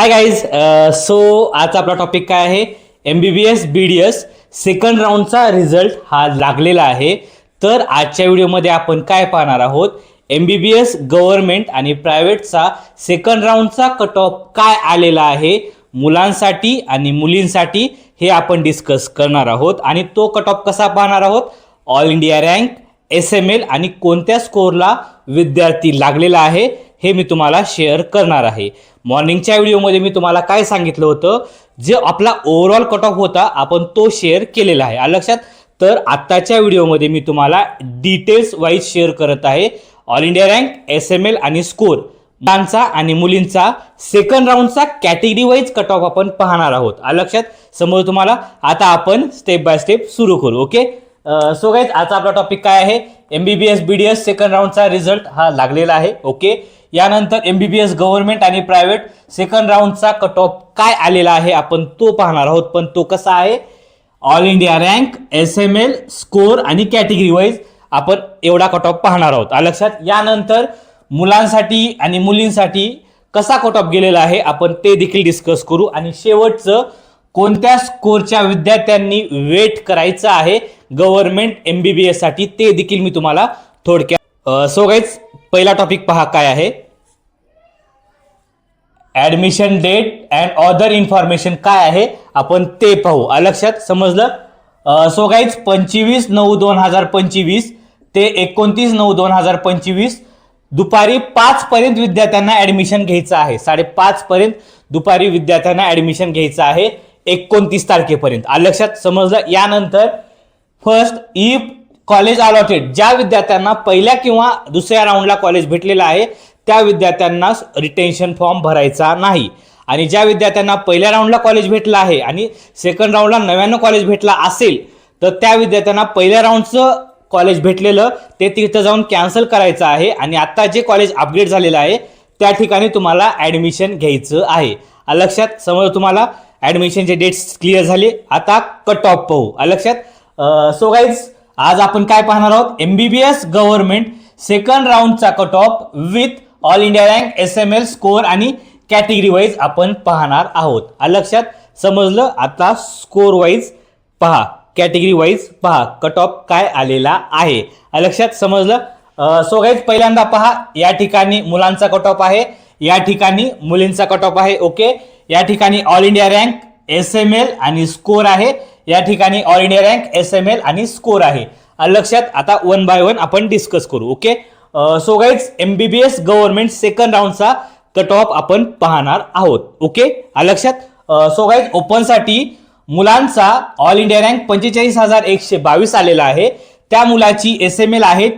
Hi guys so आजचा आपला topic काय आहे? M B B S B D S second राऊंडचा result हा लागलेला आहे. तर आजच्या व्हिडिओमध्ये आपण काय पाहणार आहोत? M B B S government आणि प्रायव्हेटचा सेकंड राऊंडचा कट ऑफ काय आलेला आहे? मुलांसाठी आणि मुलींसाठी हे आपण डिस्कस करणार आहोत. आणि तो कट ऑफ कसा पाहणार आहोत? All India rank S M L आणि कोणत्या स्कोअरला विद्यार्थी लागलेला आहे? हे मी तुम्हाला शेअर करणार आहे. मॉर्निंगच्या व्हिडिओमध्ये मी तुम्हाला काय सांगितलं होतं? जे आपला ओव्हरऑल कट ऑफ होता आपण तो शेअर केलेला आहे. आलं लक्षात तर आत्ताच्या व्हिडिओमध्ये मी तुम्हाला डिटेल्स वाईज शेअर करत आहे. All India rank S M L आणि स्कोर मुलांचा आणि मुलींचा सेकंड राऊंडचा कॅटेगरी वाईज कट ऑफ आपण पाहणार आहोत. आलं लक्षात समोर तुम्हाला आता आपण स्टेप बाय स्टेप सुरू करू ओके सो गाईज आजचा आपला टॉपिक काय आहे? M B B S B D S second राऊंडचा result हा लागलेला आहे ओके यानंतर M B B S government आणि प्रायव्हेट सेकंड राऊंडचा कट ऑफ काय आलेला आहे आपण तो पाहणार आहोत. पण तो कसा आहे? All India rank S M L score आणि कॅटेगरी वाईज आपण एवढा कट ऑफ पाहणार आहोत. लक्षात? यानंतर मुलांसाठी आणि मुलींसाठी कसा कट ऑफ गेलेला आहे आपण ते देखील डिस्कस करू. आणि शेवटचं कोणत्या स्कोरच्या विद्यार्थ्यांनी वेट करायचं आहे गव्हर्नमेंट एम बी बी एससाठी ते देखील मी तुम्हाला थोडक्यात सो गाईज पहिला टॉपिक पहा काय आहे. Admission date and other information काय आहे? आपण ते पाहू. अलक्षात लक्षात? समजलं? सो काहीच पंचवीस नऊ दोन हजार पंचवीस ते एकोणतीस नऊ दोन हजार पंचवीस दुपारी पाचपर्यंत विद्यार्थ्यांना ॲडमिशन घ्यायचं आहे. साडेपाचपर्यंत दुपारी विद्यार्थ्यांना ॲडमिशन घ्यायचं आहे एकोणतीस तारखेपर्यंत. लक्षात? समजलं? यानंतर फर्स्ट इफ कॉलेज अलॉटेड ज्या विद्यार्थ्यांना पहिल्या किंवा दुसऱ्या राऊंडला कॉलेज भेटलेलं आहे त्या विद्यार्थ्यांना रिटेन्शन फॉर्म भरायचा नाही. आणि ज्या विद्यार्थ्यांना पहिल्या राऊंडला कॉलेज भेटलं आहे आणि सेकंड राऊंडला नव्यानं कॉलेज भेटला असेल तर त्या विद्यार्थ्यांना पहिल्या राऊंडचं कॉलेज भेटलेलं ते तिथं जाऊन कॅन्सल करायचं आहे. आणि आत्ता जे कॉलेज अपग्रेड झालेलं आहे त्या ठिकाणी तुम्हाला ॲडमिशन घ्यायचं आहे. लक्षात? समज तुम्हाला ॲडमिशनचे डेट्स क्लिअर झाले. आता कट ऑफ पाहू. अलक्षात लक्षात? सो गाईज आज आपण काय पाहणार आहोत? M B B S government second राऊंडचा cut off with all India rank S M L score आणि कॅटेगरी वाईज आपण पाहणार आहोत. लक्षात? समजलं? आता स्कोर वाईज पहा. कॅटेगरी वाईज पहा. कट ऑफ काय आलेला आहे? लक्षात? समजलं? सो गाईज पहिल्यांदा पहा. या ठिकाणी मुलांचा कट ऑफ आहे. या ठिकाणी मुलींचा कट ऑफ आहे. ओके या ठिकाणी all India rank S M L आणि स्कोर आहे. या ठिकाणी all India rank S M L आणि स्कोर आहे. लक्षात आता वन बाय वन आपण डिस्कस करू okay so guys M B B S government second राऊंडचा cut off आपण पाहणार आहोत ओके लक्षात? सो गाईज ओपनसाठी मुलांचा ऑल इंडिया रँक पंचेचाळीस हजार एकशे बावीस आलेला आहे. त्या मुलाची एस एम एल आहे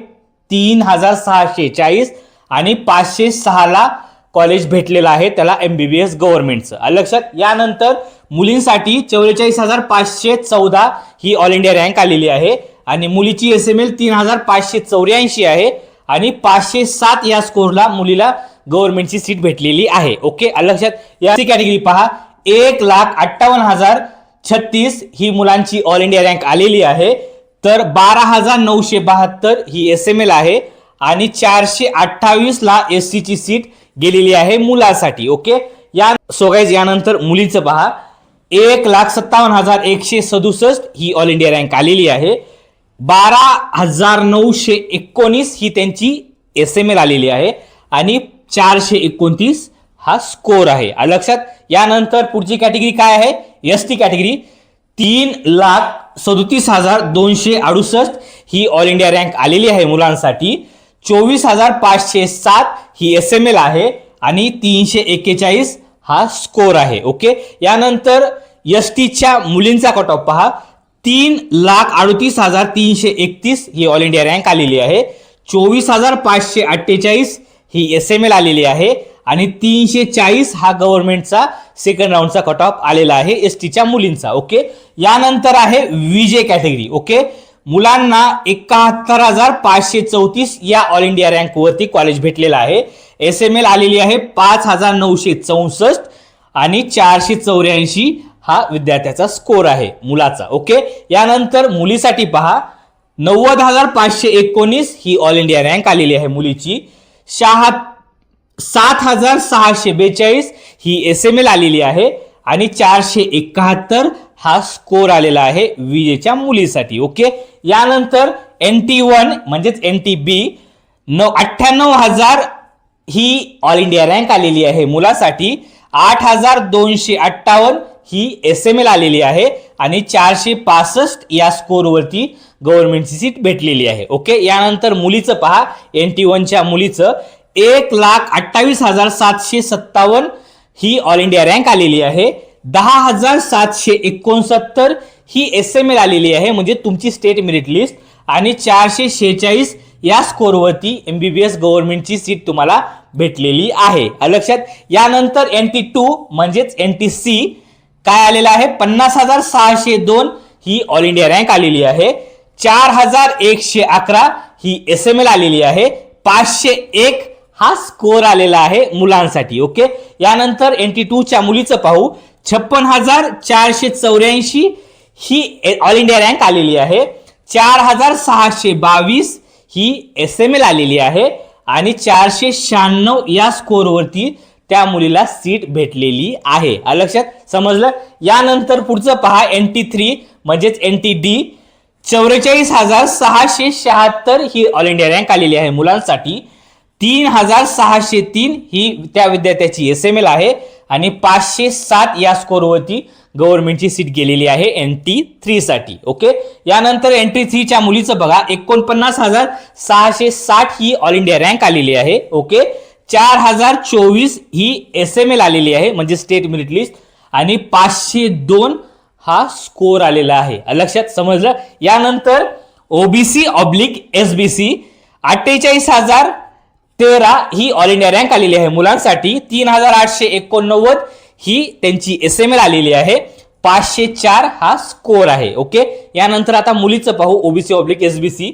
तीन हजार सहाशे चाळीस आणि पाचशे सहाला कॉलेज भेटलेलं आहे त्याला एम बी बी एस गव्हर्नमेंटचं लक्षात यानंतर मुलींसाठी चव्वेचाळीस हजार पाचशे चौदा ही ऑल इंडिया रँक आलेली आहे आणि मुलीची एस एम एल तीन हजार पाचशे चौऱ्याऐंशी आहे आणि पाचशे सात या स्कोरला मुलीला गव्हर्नमेंटची सीट भेटलेली आहे. ओके लक्षात या कॅटेगरी पहा एक लाख अठ्ठावन्न हजार छत्तीस ही मुलांची ऑल इंडिया रँक आलेली आहे. तर बारा हजार नऊशे बहात्तर ही एस एम एल आहे आणि चारशे अठ्ठावीसला एस ची सीट गेलेली आहे मुलासाठी ओके? या सोगाईज यानंतर मुलीचं पहा. एक लाख सत्तावन्न हजार एकशे सदुसष्ट ही ऑल इंडिया रँक आलेली आहे. बारा हजार नऊशे एकोणीस ही त्यांची एस एम एल आलेली आहे. आणि चारशे एकोणतीस हा स्कोर आहे. लक्षात? यानंतर पुढची कॅटेगरी काय आहे? एस टी कॅटेगरी तीन लाख सदोतीस हजार दोनशे अडुसष्ट ही ऑल इंडिया रँक आलेली आहे मुलांसाठी. चोवीस हजार पाचशे सात ही एस एम एल आहे आणि तीनशे एक्केचाळीस हा स्कोर आहे ओके यानंतर एस टीच्या मुलींचा कट ऑफ पहा. तीन लाख अडतीस हजार तीनशे एकतीस ही ऑल इंडिया रँक आलेली आहे. चोवीस हजार पाचशे अठ्ठेचाळीस ही एस एम एल आलेली आहे आणि तीनशे चाळीस हा गव्हर्नमेंटचा सेकंड राऊंडचा कट ऑफ आलेला आहे एस टीच्या मुलींचा ओके यानंतर आहे विजे कॅटेगरी ओके मुलांना एकाहत्तर हजार पाचशे चौतीस या ऑल इंडिया रँक वरती कॉलेज भेटलेलं आहे. एस एम एल आलेली आहे पाच हजार नऊशे चौसष्ट आणि चारशे चौऱ्याऐंशी हा विद्यार्थ्याचा स्कोर आहे मुलाचा. ओके यानंतर मुलीसाठी पहा नव्वद हजार पाचशे एकोणीस ही ऑल इंडिया रँक आलेली आहे मुलीची. शहा सात हजार सहाशे बेचाळीस ही एस एम एल आलेली आहे आणि चारशे एकाहत्तर हा स्कोर आलेला आहे विजेच्या मुलीसाठी. ओके यानंतर एन टी वन म्हणजेच एन टी बी नऊ अठ्ठ्याण्णव हजार ही ऑल इंडिया रँक आलेली आहे. मुलासाठी आठ हजार दोनशे अठ्ठावन्न ही एस एम एल आलेली आहे आणि चारशे पासष्ट या स्कोरवरती गव्हर्नमेंटची सीट भेटलेली आहे. ओके यानंतर मुलीचं पहा. एन टी वनच्या मुलीचं एक लाख अठ्ठावीस हजार सातशे सत्तावन्न ही ऑल इंडिया रँक आलेली आहे. दहा हजार सातशे एकोणसत्तर ही एस एम एल आलेली आहे म्हणजे तुमची स्टेट मेरिट लिस्ट आणि चारशे शेहेचाळीस या स्कोरवरती एम बी बी एस गव्हर्नमेंटची सीट तुम्हाला भेटलेली आहे. लक्षात यानंतर एन टी टू म्हणजेच एन टी सी काय आलेलं आहे? पन्नास हजार सहाशे दोन ही ऑल इंडिया रँक आलेली आहे. चार हजार एकशे अकरा ही एस एम एल आलेली आहे. पाचशे एक हा स्कोर आलेला आहे मुलांसाठी ओके? यानंतर एन टी टूच्या मुलीचं पाहू. छप्पन हजार चारशे चौऱ्याऐंशी ही ऑल इंडिया रँक आलेली आहे. चार हजार सहाशे बावीस ही एस एम एल आलेली आहे आणि चारशे शहाण्णव या स्कोरवरती त्या मुलीला सीट भेटलेली आहे. लक्षात समजलं? यानंतर पुढचं पहा एन टी थ्री म्हणजेच एन टी डी चौवेचाळीस हजार सहाशे शहात्तर ही ऑल इंडिया रँक आलेली आहे मुलांसाठी. तीन हजार सहाशे तीन ही त्या विद्यार्थ्याची एस एम एल आहे आणि पाचशे सात या स्कोरवरती गव्हर्नमेंटची सीट गेलेली आहे एन टी थ्रीसाठी ओके? यानंतर एन टी थ्रीच्या मुलीचं बघा एकोणपन्नास हजार सहाशे साठ ही ऑल इंडिया रँक आलेली आहे ओके? चार हजार चोवीस ही एस एम एल आलेली आहे म्हणजे स्टेट मेरिट लिस्ट आणि पाचशे दोन हा स्कोर आलेला आहे. लक्षात समजलं? यानंतर OBC oblique S B C अठ्ठेचाळीस हजार तेरा ही ऑल इंडिया रँक आलेली आहे मुलांसाठी. तीन हजार आठशे एकोणनव्वद ही त्यांची एस एम एल आलेली आहे. पाचशे चार हा स्कोर आहे ओके यानंतर आता मुलीचं पाहू OBC oblique S B C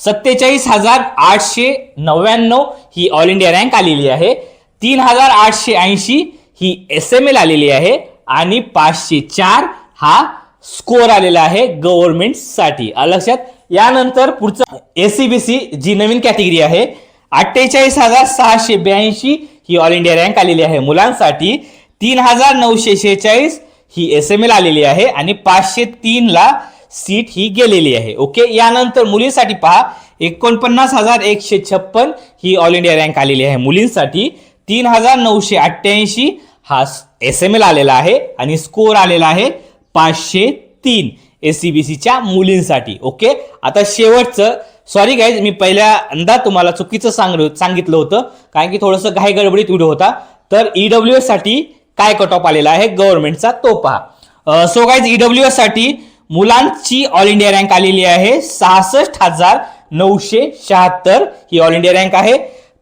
सत्तेचाळीस हजार आठशे नव्याण्णव ही ऑल इंडिया रँक आलेली आहे. तीन हजार आठशे ऐंशी ही एस एम एल आलेली आहे. आणि पाचशे चार हा स्कोर आलेला आहे गव्हर्नमेंटसाठी लक्षात? यानंतर पुढचं एसीबीसी जी नवीन कॅटेगरी आहे. अठ्ठेचाळीस हजार सहाशे ब्याऐंशी ही ऑल इंडिया रँक आलेली आहे मुलांसाठी. तीन हजार नऊशे शेहेचाळीस ही एस एम एल आलेली आहे आणि पाचशे तीन ला सीट ही गेलेली आहे. ओके यानंतर मुलींसाठी पहा एकोणपन्नास हजार एकशे छप्पन ही ऑल इंडिया रँक आलेली आहे मुलींसाठी. तीन हजार नऊशे अठ्ठ्याऐंशी हा एस एम एल आलेला आहे आणि स्कोर आलेला आहे पाचशे तीन एस सी बी सीच्या मुलींसाठी. ओके आता शेवटचं सॉरी गाईज मी पहिल्यांदा तुम्हाला चुकीचं सांग सांगितलं होतं कारण की थोडंसं घाई गडबडीत व्हिडिओ होता. तर ईडब्ल्यू डब्ल्यू एससाठी काय कट ऑफ आलेला आहे? गव्हर्नमेंटचा तो पहा सो गाईज ईडब्ल्यू एससाठी मुलांची ऑल इंडिया रँक आलेली आहे. सहासष्ट हजार नऊशे शहात्तर ही ऑल इंडिया रँक आहे.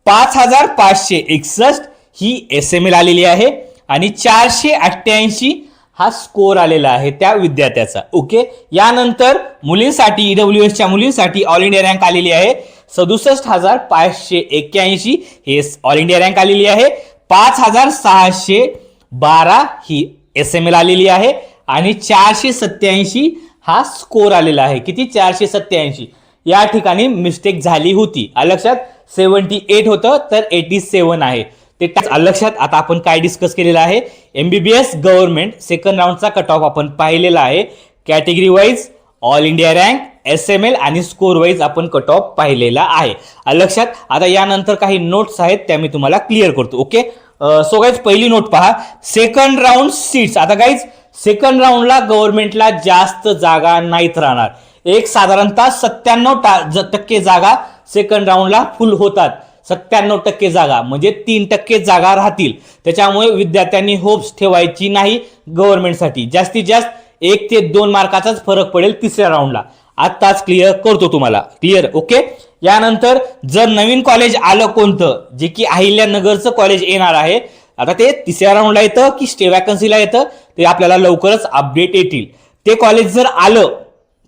पाच हजार पाचशे एकसष्ट ही एस एम एल आलेली आहे. आणि चारशे अठ्ठ्याऐंशी हा स्कोर आलेला आहे त्या विद्यार्थ्याचा. ओके यानंतर मुलींसाठी ईडब्ल्यू एसच्या मुलींसाठी ऑल इंडिया रँक आलेली आहे. सदुसष्ट हजार पाचशे एक्क्याऐंशी हे ऑल इंडिया रँक आलेली आहे. पाच हजार सहाशे बारा ही एस एम एल आलेली आहे आणि चारशे सत्याऐंशी हा स्कोर आलेला आहे. किती? चारशे सत्याऐंशी या ठिकाणी मिस्टेक झाली होती. अलक्षात लक्षात? सेवन्टी एट होतं तर एटी सेवन आहे. ते त्याच लक्षात? आता आपण काय डिस्कस केलेलं आहे? एमबीबीएस गव्हर्नमेंट सेकंड राऊंडचा कट ऑफ आपण पाहिलेला आहे. Category wise all India rank S M L आणि स्कोर वाईज आपण कट ऑफ पाहिलेला आहे. लक्षात? आता यानंतर काही नोट्स आहेत त्या मी तुम्हाला क्लिअर करतो ओके सो गाईज पहिली नोट पहा. सेकंड राऊंड सीट्स आता गाईज सेकंड राऊंडला गव्हर्नमेंटला जास्त जागा नाहीत राहणार. एक साधारणतः सत्त्याण्णव टा- टक्के जागा सेकंड राऊंडला फुल होतात. सत्त्याण्णव टक्के जागा म्हणजे तीन टक्के जागा राहतील. त्याच्यामुळे विद्यार्थ्यांनी होप्स ठेवायची नाही गव्हर्नमेंटसाठी जास्तीत जास्त एक ते दोन मार्काचाच फरक पडेल तिसऱ्या राऊंडला आत्ताच क्लिअर करतो तुम्हाला. क्लिअर ओके यानंतर जर नवीन कॉलेज आलं कोणतं जे की अहिल्यानगरचं कॉलेज येणार आहे आता ते तिसऱ्या राऊंडला येतं की स्टे वॅकन्सीला येतं ते आपल्याला लवकरच अपडेट येतील. ते कॉलेज जर आलं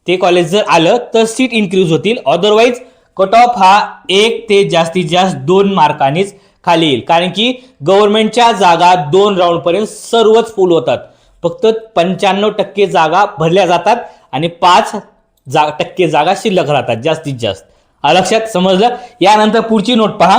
ते कॉलेज जर आलं तर सीट इन्क्रीज होतील. अदरवाईज कट ऑफ हा एक ते जास्तीत जास्त दोन मार्कांनीच खाली येईल. कारण की गव्हर्नमेंटच्या जागा दोन राऊंडपर्यंत सर्वच फुल होतात. फक्त पंच्याण्णव टक्के जागा भरल्या जातात आणि पाच जा टक्के जागा शिल्लक राहतात जास्तीत जास्त. लक्षात समजलं? यानंतर पुढची नोट पहा.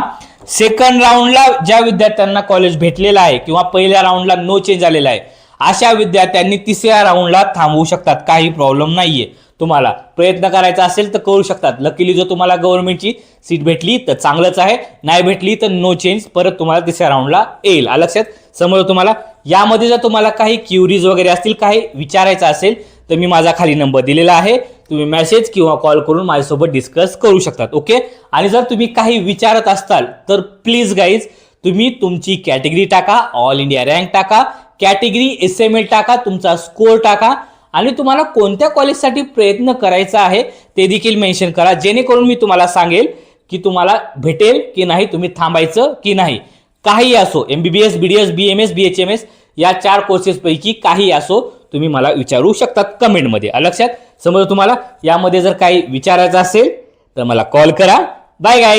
सेकंड राऊंडला ज्या विद्यार्थ्यांना कॉलेज भेटलेलं आहे किंवा पहिल्या राऊंडला नो चेंज आलेला आहे अशा विद्यार्थ्यांनी तिसऱ्या राऊंडला थांबवू शकतात. काही प्रॉब्लेम नाहीये. तुम्हाला प्रयत्न करायचा असेल तर करू शकतात. लकीली जर तुम्हाला गव्हर्नमेंटची सीट भेटली तर चांगलंच आहे. नाही भेटली तर नो चेंज परत तुम्हाला तिसऱ्या राऊंडला येईल. लक्षात? समजलं तुम्हाला? यामध्ये जर तुम्हाला काही क्युरीज वगैरे असतील काही विचारायचं असेल तर मी माझा खाली नंबर दिलेला आहे. तुम्ही मेसेज किंवा कॉल करून माझ्यासोबत डिस्कस करू शकतात ओके आणि जर तुम्ही काही विचारत असताल तर प्लीज गाईज तुम्ही तुमची कॅटेगरी टाका ऑल इंडिया रँक टाका कॅटेगरी एस एम एल टाका तुमचा स्कोर टाका आणि तुम्हाला कोणत्या कॉलेजसाठी प्रयत्न करायचा आहे ते देखील मेन्शन करा. जेणेकरून मी तुम्हाला सांगेल की तुम्हाला भेटेल की नाही तुम्ही थांबायचं की नाही. काही असो M B B S B D S B M S B H M S या चार कोर्सेसपैकी काही असो तुम्ही मला विचारू शकतात कमेंटमध्ये. लक्षात? समजा तुम्हाला यामध्ये जर काही विचारायचं असेल तर मला कॉल करा. बाय गाय